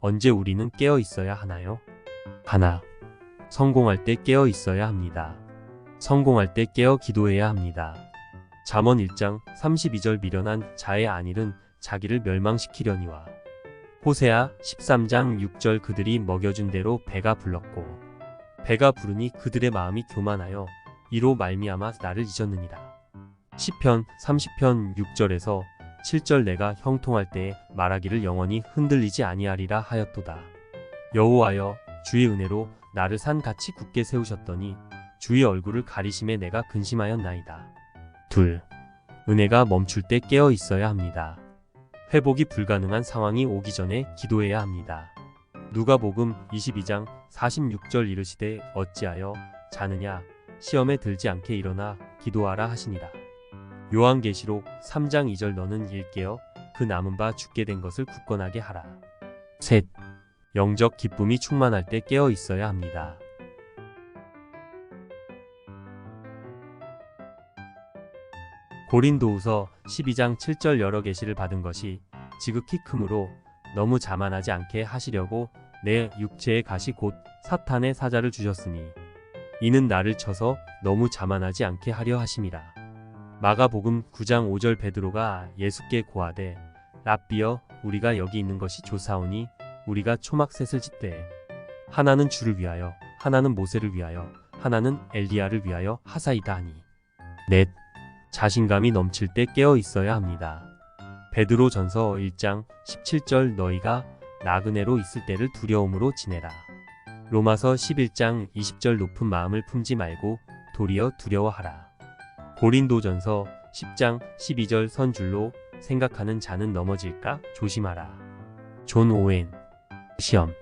언제 우리는 깨어 있어야 하나요? 하나. 성공할 때 깨어 있어야 합니다. 성공할 때 깨어 기도해야 합니다. 잠언 1장 32절 미련한 자의 안일은 자기를 멸망시키려니와 호세아 13장 6절 그들이 먹여준 대로 배가 불렀고 배가 부르니 그들의 마음이 교만하여 이로 말미암아 나를 잊었느니라. 시편 30편 6절에서 7절 내가 형통할 때에 말하기를 영원히 흔들리지 아니하리라 하였도다. 여호와여 주의 은혜로 나를 산같이 굳게 세우셨더니 주의 얼굴을 가리심에 내가 근심하였나이다. 둘. 은혜가 멈출 때 깨어 있어야 합니다. 회복이 불가능한 상황이 오기 전에 기도해야 합니다. 누가복음 22장 46절 이르시되 어찌하여 자느냐 시험에 들지 않게 일어나 기도하라 하시니라. 요한계시록 3장 2절 너는 일깨어 그 남은 바 죽게 된 것을 굳건하게 하라. 셋. 영적 기쁨이 충만할 때 깨어 있어야 합니다. 고린도후서 12장 7절 여러 계시를 받은 것이 지극히 크므로 너무 자만하지 않게 하시려고 내 육체의 가시 곧 사탄의 사자를 주셨으니 이는 나를 쳐서 너무 자만하지 않게 하려 하심이라. 마가복음 9장 5절 베드로가 예수께 고하되 랍비여 우리가 여기 있는 것이 조사오니 우리가 초막셋을 짓되 하나는 주를 위하여 하나는 모세를 위하여 하나는 엘리야를 위하여 하사이다 하니 넷 자신감이 넘칠 때 깨어 있어야 합니다. 베드로 전서 1장 17절 너희가 나그네로 있을 때를 두려움으로 지내라. 로마서 11장 20절 높은 마음을 품지 말고 도리어 두려워하라. 고린도전서 10장 12절 선줄로 생각하는 자는 넘어질까? 조심하라. 존 오웬. 시험